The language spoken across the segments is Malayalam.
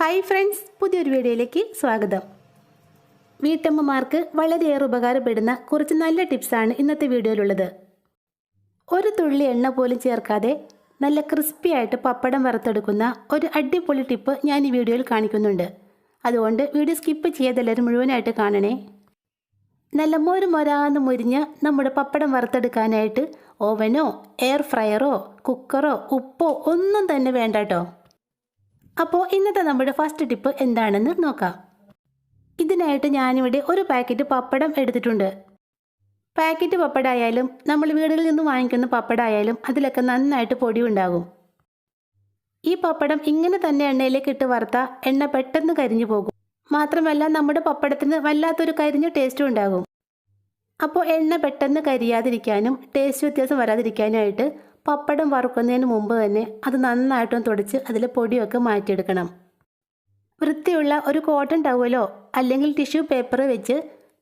ഹായ് ഫ്രണ്ട്സ് പുതിയൊരു വീഡിയോയിലേക്ക് സ്വാഗതം. വീട്ടമ്മമാർക്ക് വളരെയേറെ ഉപകാരപ്പെടുന്ന കുറച്ച് നല്ല ടിപ്സാണ് ഇന്നത്തെ വീഡിയോയിലുള്ളത്. ഒരു തുള്ളി എണ്ണ പോലും ചേർക്കാതെ നല്ല ക്രിസ്പി ആയിട്ട് പപ്പടം വറുത്തെടുക്കുന്ന ഒരു അടിപൊളി ടിപ്പ് ഞാൻ ഈ വീഡിയോയിൽ കാണിക്കുന്നുണ്ട്. അതുകൊണ്ട് വീഡിയോ സ്കിപ്പ് ചെയ്യാതെല്ലാവരും മുഴുവനായിട്ട് കാണണേ. നല്ല മോര് മൊരാന്ന് മുരിഞ്ഞ് നമ്മുടെ പപ്പടം വറുത്തെടുക്കാനായിട്ട് ഓവനോ എയർ ഫ്രയറോ കുക്കറോ ഉപ്പോ ഒന്നും തന്നെ വേണ്ട കേട്ടോ അപ്പോൾ ഇന്നത്തെ നമ്മുടെ ഫസ്റ്റ് ടിപ്പ് എന്താണെന്ന് നോക്കാം. ഇതിനായിട്ട് ഞാനിവിടെ ഒരു പാക്കറ്റ് പപ്പടം എടുത്തിട്ടുണ്ട്. പാക്കറ്റ് പപ്പടമായാലും നമ്മൾ വീടുകളിൽ നിന്ന് വാങ്ങിക്കുന്ന പപ്പടമായാലും അതിലൊക്കെ നന്നായിട്ട് പൊടി ഉണ്ടാകും. ഈ പപ്പടം ഇങ്ങനെ തന്നെ എണ്ണയിലേക്ക് ഇട്ട് വറുത്താൽ എണ്ണ പെട്ടെന്ന് കരിഞ്ഞു പോകും. മാത്രമല്ല നമ്മുടെ പപ്പടത്തിന് വല്ലാത്തൊരു കരിഞ്ഞ ടേസ്റ്റും ഉണ്ടാകും. അപ്പോൾ എണ്ണ പെട്ടെന്ന് കരിയാതിരിക്കാനും ടേസ്റ്റ് വ്യത്യാസം വരാതിരിക്കാനുമായിട്ട് പപ്പടം വറുക്കുന്നതിന് മുമ്പ് തന്നെ അത് നന്നായിട്ടും തുടച്ച് അതിൽ പൊടിയൊക്കെ മാറ്റിയെടുക്കണം. വൃത്തിയുള്ള ഒരു കോട്ടൺ ടവലോ അല്ലെങ്കിൽ ടിഷ്യൂ പേപ്പർ വെച്ച്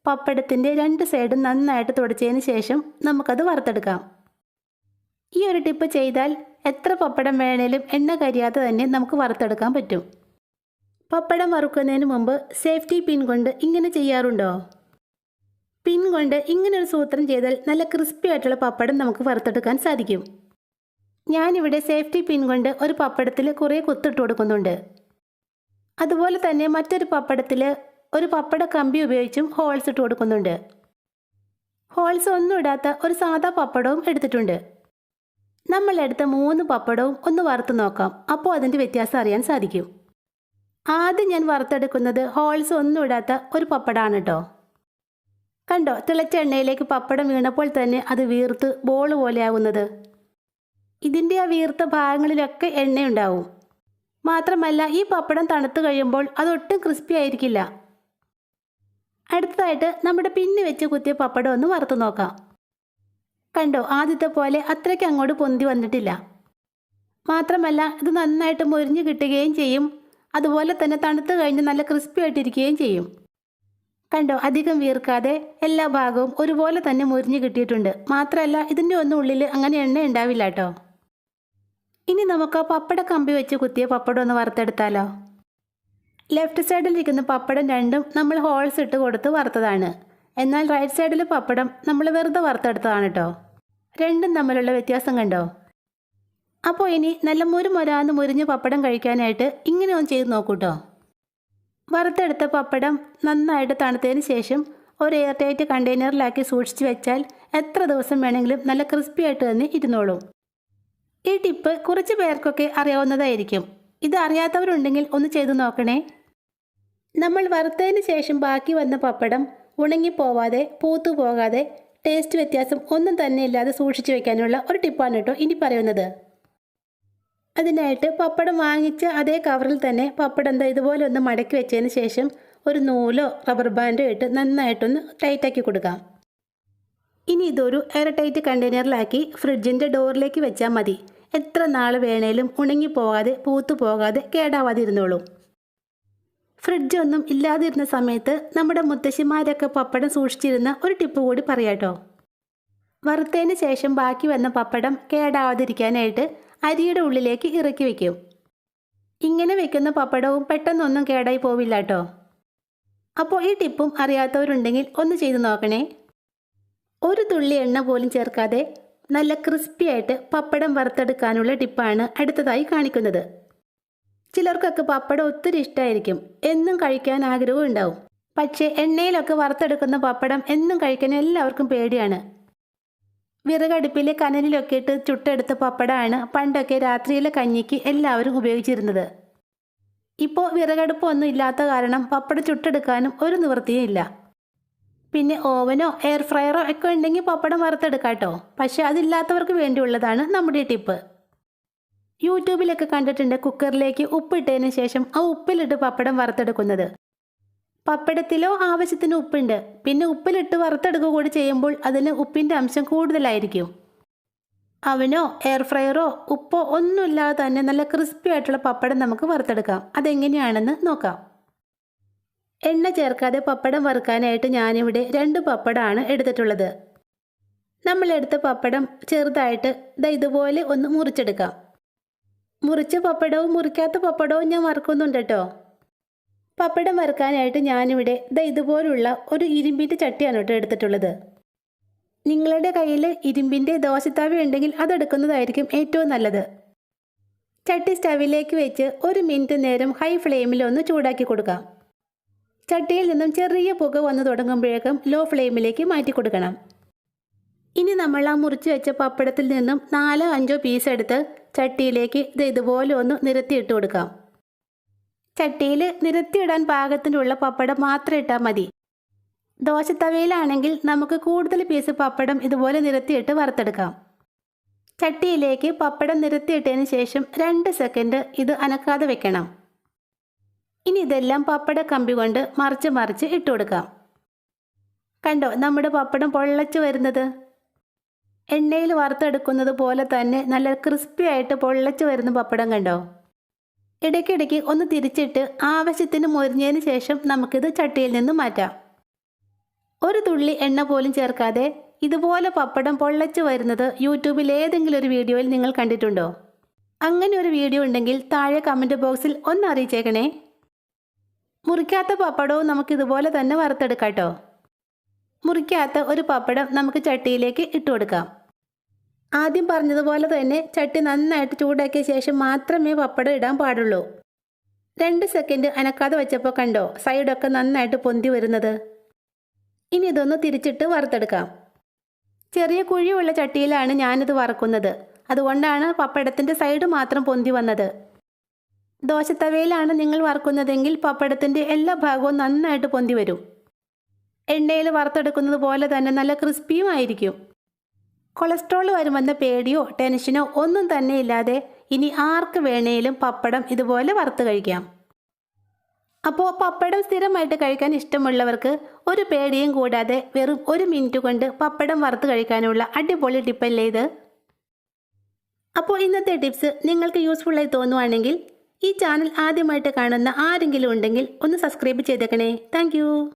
പപ്പടത്തിന്റെ രണ്ട് സൈഡും നന്നായിട്ട് തുടച്ചതിന് ശേഷം നമുക്കത് വറുത്തെടുക്കാം. ഈ ഒരു ടിപ്പ് ചെയ്താൽ എത്ര പപ്പടം വേണേലും എണ്ണ കരിയാതെ തന്നെ നമുക്ക് വറുത്തെടുക്കാൻ പറ്റും. പപ്പടം വറുക്കുന്നതിന് മുമ്പ് സേഫ്റ്റി പിൻ കൊണ്ട് ഇങ്ങനെ ചെയ്യാറുണ്ടോ? പിൻ കൊണ്ട് ഇങ്ങനെ ഒരു സൂത്രം ചെയ്താൽ നല്ല ക്രിസ്പി ആയിട്ടുള്ള പപ്പടം നമുക്ക് വറുത്തെടുക്കാൻ സാധിക്കും. ഞാനിവിടെ സേഫ്റ്റി പിൻ കൊണ്ട് ഒരു പപ്പടത്തിൽ കുറേ കുത്തിട്ട് കൊടുക്കുന്നുണ്ട്. അതുപോലെ തന്നെ മറ്റൊരു പപ്പടത്തിൽ ഒരു പപ്പട കമ്പി ഉപയോഗിച്ചും ഹോൾസ് ഇട്ട് കൊടുക്കുന്നുണ്ട്. ഹോൾസ് ഒന്നും ഇടാത്ത ഒരു സാധാ പപ്പടവും എടുത്തിട്ടുണ്ട്. നമ്മൾ എടുത്ത മൂന്ന് പപ്പടവും ഒന്ന് വറുത്ത് നോക്കാം. അപ്പോൾ അതിന്റെ വ്യത്യാസം അറിയാൻ സാധിക്കും. ആദ്യം ഞാൻ വറുത്തെടുക്കുന്നത് ഹോൾസ് ഒന്നും ഇടാത്ത ഒരു പപ്പടമാണ് കേട്ടോ കണ്ടോ? തിളച്ച എണ്ണയിലേക്ക് പപ്പടം വീണപ്പോൾ തന്നെ അത് വീർത്ത് ബോൾ പോലെയാകുന്നത് ഇതിന്റെ ആ വീർത്ത ഭാഗങ്ങളിലൊക്കെ എണ്ണയുണ്ടാവും. മാത്രമല്ല ഈ പപ്പടം തണുത്ത് കഴിയുമ്പോൾ അതൊട്ടും ക്രിസ്പി ആയിരിക്കില്ല. അടുത്തതായിട്ട് നമ്മുടെ പിന്നി വെച്ച് കുത്തിയ പപ്പടം ഒന്ന് വറുത്ത് നോക്കാം. കണ്ടോ ആദ്യത്തെ പോലെ അത്രയ്ക്ക് അങ്ങോട്ട് പൊന്തി വന്നിട്ടില്ല. മാത്രമല്ല ഇത് നന്നായിട്ട് മുരിഞ്ഞ് കിട്ടുകയും ചെയ്യും. അതുപോലെ തന്നെ തണുത്ത് കഴിഞ്ഞ് നല്ല ക്രിസ്പി ആയിട്ടിരിക്കുകയും ചെയ്യും. കണ്ടോ അധികം വീർക്കാതെ എല്ലാ ഭാഗവും ഒരുപോലെ തന്നെ മുരിഞ്ഞ് കിട്ടിയിട്ടുണ്ട്. മാത്രമല്ല ഇതിന്റെ ഒന്നും ഉള്ളിൽ അങ്ങനെ എണ്ണ ഉണ്ടാവില്ല കേട്ടോ. ഇനി നമുക്ക് പപ്പട കമ്പി വെച്ച് കുത്തിയ പപ്പടം ഒന്ന് വറുത്തെടുത്താലോ? ലെഫ്റ്റ് സൈഡിലിരിക്കുന്ന പപ്പടം രണ്ടും നമ്മൾ ഹോൾസ് ഇട്ട് കൊടുത്ത് വറുത്തതാണ്. എന്നാൽ റൈറ്റ് സൈഡിൽ പപ്പടം നമ്മൾ വെറുതെ വറുത്തെടുത്തതാണ് കേട്ടോ രണ്ടും തമ്മിലുള്ള വ്യത്യാസം കണ്ടോ? അപ്പോൾ ഇനി നല്ല മുരുമൊരാന്ന് മുരിഞ്ഞ് പപ്പടം കഴിക്കാനായിട്ട് ഇങ്ങനെ ഒന്ന് ചെയ്ത് നോക്കൂട്ടോ വറുത്തെടുത്ത പപ്പടം നന്നായിട്ട് തണുത്തതിന് ശേഷം ഒരു എയർ ടൈറ്റ് കണ്ടെയ്നറിലാക്കി സൂക്ഷിച്ച് വെച്ചാൽ എത്ര ദിവസം വേണമെങ്കിലും നല്ല ക്രിസ്പി ആയിട്ട് തന്നെ ഇരുന്നോളും. ഈ ടിപ്പ് കുറച്ച് പേർക്കൊക്കെ അറിയാവുന്നതായിരിക്കും. ഇത് അറിയാത്തവരുണ്ടെങ്കിൽ ഒന്ന് ചെയ്തു നോക്കണേ. നമ്മൾ വറുത്തതിന് ശേഷം ബാക്കി വന്ന പപ്പടം ഉണങ്ങിപ്പോവാതെ പൂത്തു പോകാതെ ടേസ്റ്റ് വ്യത്യാസം ഒന്നും തന്നെ ഇല്ലാതെ സൂക്ഷിച്ചു വെക്കാനുള്ള ഒരു ടിപ്പാണ് കേട്ടോ ഇനി പറയുന്നത്. അതിനായിട്ട് പപ്പടം വാങ്ങിച്ച അതേ കവറിൽ തന്നെ പപ്പടം എന്താ ഇതുപോലെ ഒന്ന് മടക്കി വെച്ചതിന് ശേഷം ഒരു നൂലോ റബ്ബർ ബാൻഡോ ഇട്ട് നന്നായിട്ടൊന്ന് ടൈറ്റാക്കി കൊടുക്കാം. ഇനി ഇതൊരു എയർ ടൈറ്റ് കണ്ടെയ്നറിലാക്കി ഫ്രിഡ്ജിന്റെ ഡോറിലേക്ക് വെച്ചാൽ മതി. എത്ര നാൾ വേണേലും ഉണങ്ങിപ്പോകാതെ പൂത്തു പോകാതെ കേടാവാതെ ഇരുന്നോളും ഫ്രിഡ്ജ് ഒന്നും ഇല്ലാതിരുന്ന സമയത്ത് നമ്മുടെ മുത്തശ്ശിമാരൊക്കെ പപ്പടം സൂക്ഷിച്ചിരുന്ന ഒരു ടിപ്പ് കൂടി പറയാട്ടോ. വറുത്തതിന് ശേഷം ബാക്കി വന്ന പപ്പടം കേടാവാതിരിക്കാനായിട്ട് അരിയുടെ ഉള്ളിലേക്ക് ഇറക്കി വയ്ക്കും ഇങ്ങനെ വെക്കുന്ന പപ്പടവും പെട്ടെന്നൊന്നും കേടായി പോവില്ല കേട്ടോ അപ്പോൾ ഈ ടിപ്പും അറിയാത്തവരുണ്ടെങ്കിൽ ഒന്ന് ചെയ്തു നോക്കണേ. ഒരു തുള്ളി എണ്ണ പോലും ചേർക്കാതെ നല്ല ക്രിസ്പി ആയിട്ട് പപ്പടം വറുത്തെടുക്കാനുള്ള ടിപ്പാണ് അടുത്തതായി കാണിക്കുന്നത്. ചിലർക്കൊക്കെ പപ്പടം ഒത്തിരി ഇഷ്ടമായിരിക്കും എന്നും കഴിക്കാൻ ആഗ്രഹവും ഉണ്ടാവും. പക്ഷേ എണ്ണയിലൊക്കെ വറുത്തെടുക്കുന്ന പപ്പടം എന്നും കഴിക്കാൻ എല്ലാവർക്കും പേടിയാണ്. വിറകടുപ്പിലെ കനലിലൊക്കെ ഇട്ട് ചുട്ടെടുത്ത പപ്പടമാണ് പണ്ടൊക്കെ രാത്രിയിലെ കഞ്ഞിക്ക് എല്ലാവരും ഉപയോഗിച്ചിരുന്നത്. ഇപ്പോൾ വിറകടുപ്പൊന്നും ഇല്ലാത്ത കാരണം പപ്പടം ചുട്ടെടുക്കാനും ഒരു നിവൃത്തിയും ഇല്ല. പിന്നെ ഓവനോ എയർ ഫ്രയറോ ഒക്കെ ഉണ്ടെങ്കിൽ പപ്പടം വറുത്തെടുക്കാം കേട്ടോ. പക്ഷെ അതില്ലാത്തവർക്ക് വേണ്ടിയുള്ളതാണ് നമ്മുടെ ടിപ്പ്. യൂട്യൂബിലൊക്കെ കണ്ടിട്ടുണ്ട് കുക്കറിലേക്ക് ഉപ്പിട്ടതിന് ശേഷം ആ ഉപ്പിലിട്ട് പപ്പടം വറുത്തെടുക്കുന്നത്. പപ്പടത്തിലോ ആവശ്യത്തിന് ഉപ്പുണ്ട്. പിന്നെ ഉപ്പിലിട്ട് വറുത്തെടുക്കുക കൂടി ചെയ്യുമ്പോൾ അതിന് ഉപ്പിന്റെ അംശം കൂടുതലായിരിക്കും. അവനോ എയർ ഫ്രയറോ ഉപ്പോ ഒന്നുമില്ലാതെ തന്നെ നല്ല ക്രിസ്പി ആയിട്ടുള്ള പപ്പടം നമുക്ക് വറുത്തെടുക്കാം. അതെങ്ങനെയാണെന്ന് നോക്കാം. എണ്ണ ചേർക്കാതെ പപ്പടം വറുക്കാനായിട്ട് ഞാനിവിടെ രണ്ട് പപ്പടമാണ് എടുത്തിട്ടുള്ളത്. നമ്മളെടുത്ത പപ്പടം ചെറുതായിട്ട് ദാ ഇതുപോലെ ഒന്ന് മുറിച്ചെടുക്കാം. മുറിച്ച പപ്പടവും മുറിക്കാത്ത പപ്പടവും ഞാൻ വറുക്കുന്നുണ്ട് കേട്ടോ. പപ്പടം വറുക്കാനായിട്ട് ഞാനിവിടെ ദാ ഇതുപോലുള്ള ഒരു ഇരുമ്പിന്റെ ചട്ടിയാണ് കേട്ടോ എടുത്തിട്ടുള്ളത്. നിങ്ങളുടെ കയ്യിൽ ഇരുമ്പിന്റെ ദോശത്താവി ഉണ്ടെങ്കിൽ അതെടുക്കുന്നതായിരിക്കും ഏറ്റവും നല്ലത്. ചട്ടി സ്റ്റവിലേക്ക് വെച്ച് ഒരു മിനിറ്റ് നേരം ഹൈ ഫ്ലെയിമിൽ ഒന്ന് ചൂടാക്കി കൊടുക്കാം. ചട്ടിയിൽ നിന്നും ചെറിയ പുക വന്നു തുടങ്ങുമ്പോഴേക്കും ലോ ഫ്ലെയിമിലേക്ക് മാറ്റി കൊടുക്കണം. ഇനി നമ്മൾ ആ മുറിച്ച് വെച്ച പപ്പടത്തിൽ നിന്നും നാലോ അഞ്ചോ പീസ് എടുത്ത് ചട്ടിയിലേക്ക് ഇത് ഇതുപോലെ ഒന്ന് നിരത്തിയിട്ട് കൊടുക്കാം. ചട്ടിയിൽ നിരത്തിയിടാൻ പാകത്തിനുള്ള പപ്പടം മാത്രം ഇട്ടാൽ മതി. ദോശത്തവയിലാണെങ്കിൽ നമുക്ക് കൂടുതൽ പീസ് പപ്പടം ഇതുപോലെ നിരത്തിയിട്ട് വറുത്തെടുക്കാം. ചട്ടിയിലേക്ക് പപ്പടം നിരത്തിയിട്ടതിന് ശേഷം രണ്ട് സെക്കൻഡ് ഇത് അനക്കാതെ വെക്കണം. ഇനി ഇതെല്ലാം പപ്പട കമ്പി കൊണ്ട് മറിച്ച് മറിച്ച് ഇട്ട് കൊടുക്കാം. കണ്ടോ നമ്മുടെ പപ്പടം പൊള്ളച്ച് വരുന്നത്? എണ്ണയിൽ വറുത്തെടുക്കുന്നത് പോലെ തന്നെ നല്ല ക്രിസ്പി ആയിട്ട് പൊള്ളച്ച് വരുന്ന പപ്പടം കണ്ടോ? ഇടയ്ക്കിടയ്ക്ക് ഒന്ന് തിരിച്ചിട്ട് ആവശ്യത്തിന് മൊരിഞ്ഞതിന് ശേഷം നമുക്കിത് ചട്ടിയിൽ നിന്ന് മാറ്റാം. ഒരു തുള്ളി എണ്ണ പോലും ചേർക്കാതെ ഇതുപോലെ പപ്പടം പൊള്ളച്ച് വരുന്നത് യൂട്യൂബിൽ ഏതെങ്കിലും ഒരു വീഡിയോയിൽ നിങ്ങൾ കണ്ടിട്ടുണ്ടോ? അങ്ങനെ ഒരു വീഡിയോ ഉണ്ടെങ്കിൽ താഴെ കമന്റ് ബോക്സിൽ ഒന്ന് അറിയിച്ചേക്കണേ. മുറിക്കാത്ത പപ്പടവും നമുക്ക് ഇതുപോലെ തന്നെ വറുത്തെടുക്കാം കേട്ടോ. മുറിക്കാത്ത ഒരു പപ്പടം നമുക്ക് ചട്ടിയിലേക്ക് ഇട്ട് കൊടുക്കാം. ആദ്യം പറഞ്ഞതുപോലെ തന്നെ ചട്ടി നന്നായിട്ട് ചൂടാക്കിയ ശേഷം മാത്രമേ പപ്പടം ഇടാൻ പാടുള്ളൂ. രണ്ട് സെക്കൻഡ് അനക്കാതെ വെച്ചപ്പോൾ കണ്ടോ സൈഡൊക്കെ നന്നായിട്ട് പൊന്തി വരുന്നത്. ഇനി ഇതൊന്ന് തിരിച്ചിട്ട് വറുത്തെടുക്കാം. ചെറിയ കുഴിയുള്ള ചട്ടിയിലാണ് ഞാനിത് വറക്കുന്നത്. അതുകൊണ്ടാണ് പപ്പടത്തിന്റെ സൈഡ് മാത്രം പൊന്തി വന്നത്. ദോശത്തവയിലാണ് നിങ്ങൾ വറുക്കുന്നതെങ്കിൽ പപ്പടത്തിന്റെ എല്ലാ ഭാഗവും നന്നായിട്ട് പൊന്തി വരും. എണ്ണയിൽ വറുത്തെടുക്കുന്നത് പോലെ തന്നെ നല്ല ക്രിസ്പിയും ആയിരിക്കും. കൊളസ്ട്രോൾ വരുമെന്ന പേടിയോ ടെൻഷനോ ഒന്നും തന്നെ ഇല്ലാതെ ഇനി ആർക്ക് വേണേലും പപ്പടം ഇതുപോലെ വറുത്ത് കഴിക്കാം. അപ്പോൾ പപ്പടം സ്ഥിരമായിട്ട് കഴിക്കാൻ ഇഷ്ടമുള്ളവർക്ക് ഒരു പേടിയും കൂടാതെ വെറും ഒരു മിനിറ്റ് കൊണ്ട് പപ്പടം വറുത്ത് കഴിക്കാനുള്ള അടിപൊളി ടിപ്പല്ലേ ഇത്? അപ്പോൾ ഇന്നത്തെ ടിപ്സ് നിങ്ങൾക്ക് യൂസ്ഫുള്ളായി തോന്നുവാണെങ്കിൽ ഈ ചാനൽ ആദ്യമായിട്ട് കാണുന്ന ആരെങ്കിലും ഉണ്ടെങ്കിൽ ഒന്ന് സബ്സ്ക്രൈബ് ചെയ്തേക്കണേ. താങ്ക്